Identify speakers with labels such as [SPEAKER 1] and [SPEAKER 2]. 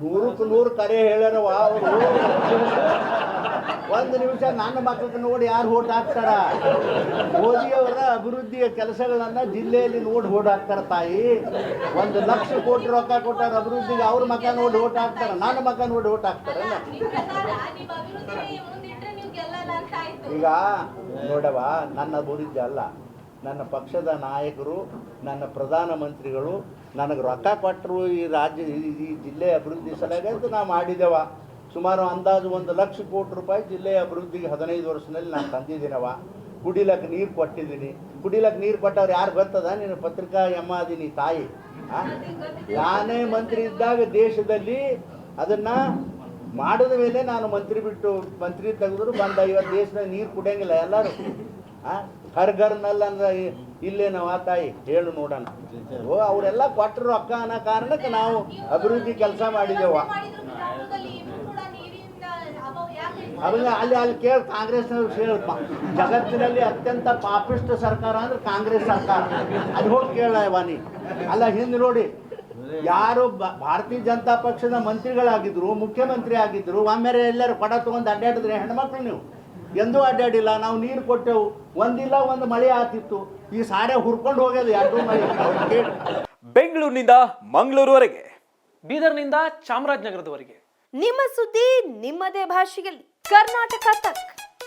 [SPEAKER 1] ನೂರಕ್ಕೆ ನೂರು ಕರೆ ಹೇಳ್ಯಾರವ ಅವರು ಒಂದು ನಿಮಿಷ ನನ್ನ ಮಕ್ಕಳಿಗೆ ನೋಡಿ ಯಾರು ಓಟ್ ಹಾಕ್ತಾರ? ಮೋದಿಯವರ ಅಭಿವೃದ್ಧಿಯ ಕೆಲಸಗಳನ್ನ ಜಿಲ್ಲೆಯಲ್ಲಿ ನೋಡಿ ಓಟ್ ಹಾಕ್ತಾರ ತಾಯಿ. ಒಂದು ಲಕ್ಷ ಕೋಟಿ ರೊಕ್ಕ ಕೊಟ್ಟಾರ ಅಭಿವೃದ್ಧಿಗೆ ಅವ್ರ ಮಕ್ಕ ನೋಡಿ ಓಟ್ ಹಾಕ್ತಾರ ನನ್ನ ಮಕ್ಕ ನೋಡಿ ಓಟ್ ಹಾಕ್ತಾರಲ್ಲ
[SPEAKER 2] ಆಯ್ತು.
[SPEAKER 1] ಈಗ ನೋಡವಾ ನನ್ನ ಅಭಿವೃದ್ಧಿ ಅಲ್ಲ. ನನ್ನ ಪಕ್ಷದ ನಾಯಕರು, ನನ್ನ ಪ್ರಧಾನಮಂತ್ರಿಗಳು, ನನಗೆ ರೊಕ್ಕ ಕೊಟ್ಟರು ಈ ರಾಜ್ಯ, ಈ- ಜಿಲ್ಲೆ ಅಭಿವೃದ್ಧಿ ಸಲಹೆ ಅಂತ ನಾ ಮಾಡಿದೆವ. ಸುಮಾರು ಅಂದಾಜು ಒಂದು ಲಕ್ಷ ಕೋಟಿ ರೂಪಾಯಿ ಜಿಲ್ಲೆಯ ಅಭಿವೃದ್ಧಿಗೆ ಹದಿನೈದು ವರ್ಷದಲ್ಲಿ ನಾನು ತಂದಿದ್ದೀನವ. ಕುಡಿಲಕ್ಕೆ ನೀರು ಕೊಟ್ಟಿದ್ದೀನಿ. ಕುಡಿಲಕ್ಕೆ ನೀರು ಕೊಟ್ಟವ್ರು ಯಾರು ಬರ್ತದ ನೀನು ಪತ್ರಿಕಾ ಎಮ್ಮ ಅದೀನಿ ತಾಯಿ? ನಾನೇ ಮಂತ್ರಿ ಇದ್ದಾಗ ದೇಶದಲ್ಲಿ ಅದನ್ನು ಮಾಡಿದ ಮೇಲೆ ನಾನು ಮಂತ್ರಿ ಬಿಟ್ಟು, ಮಂತ್ರಿ ತೆಗೆದ್ರು ಬಂದ. ಇವತ್ತು ದೇಶದಾಗ ನೀರು ಕುಡಿಯಂಗಿಲ್ಲ ಎಲ್ಲರೂ. ಆ ಹರ್ ಇಲ್ಲೇ ನಾವು ಅಂದ್ರೆ ಇಲ್ಲೇನವ ತಾಯಿ, ಹೇಳು ನೋಡೋಣ. ಓ, ಅವರೆಲ್ಲ ಕೊಟ್ಟರು ರೊಕ್ಕ ಅನ್ನೋ ಕಾರಣಕ್ಕೆ ನಾವು ಅಭಿವೃದ್ಧಿ ಕೆಲಸ ಮಾಡಿದೆವ. ಅವಾಗ ಅಲ್ಲಿ ಅಲ್ಲಿ ಕೇಳಿ ಕಾಂಗ್ರೆಸ್ನವ್ರು ಹೇಳಪ್ಪ ಜಗತ್ತಿನಲ್ಲಿ ಅತ್ಯಂತ ಪಾಪಿಷ್ಟ ಸರ್ಕಾರ ಅಂದ್ರೆ ಕಾಂಗ್ರೆಸ್ ಸರ್ಕಾರ. ಅದು ಹೋಗಿ ಕೇಳವ ನೀ ಅಲ್ಲ, ಹಿಂದೆ ನೋಡಿ, ಯಾರು ಭಾರತೀಯ ಜನತಾ ಪಕ್ಷದ ಮಂತ್ರಿಗಳಾಗಿದ್ರು, ಮುಖ್ಯಮಂತ್ರಿ ಆಗಿದ್ರು, ಒಮ್ಮೆರೆ ಎಲ್ಲರೂ ಕೊಡ ತಗೊಂಡು ಅಡ್ಡಾಡಿದ್ರೆ ಹೆಣ್ಮಕ್ಳು ನೀವು. ಎಂದೂ ಅಡ್ಡಾಡಿಲ್ಲ ನಾವು ನೀರು ಕೊಟ್ಟೆವು. ಒಂದಿಲ್ಲ ಒಂದು ಮಳೆ ಆತಿತ್ತು ಈ ಸಾರೆ ಹುರ್ಕೊಂಡು ಹೋಗೋದು ಎರಡೂ ಮಳೆ.
[SPEAKER 3] ಬೆಂಗಳೂರಿನಿಂದ ಮಂಗಳೂರುವರೆಗೆ.
[SPEAKER 4] ಬೀದರ್ನಿಂದ ಚಾಮರಾಜನಗರದವರೆಗೆ.
[SPEAKER 5] ನಿಮ್ಮ ಸುದ್ದಿ ನಿಮ್ಮದೇ ಭಾಷೆಯಲ್ಲಿ. ಕರ್ನಾಟಕ ತಕ್.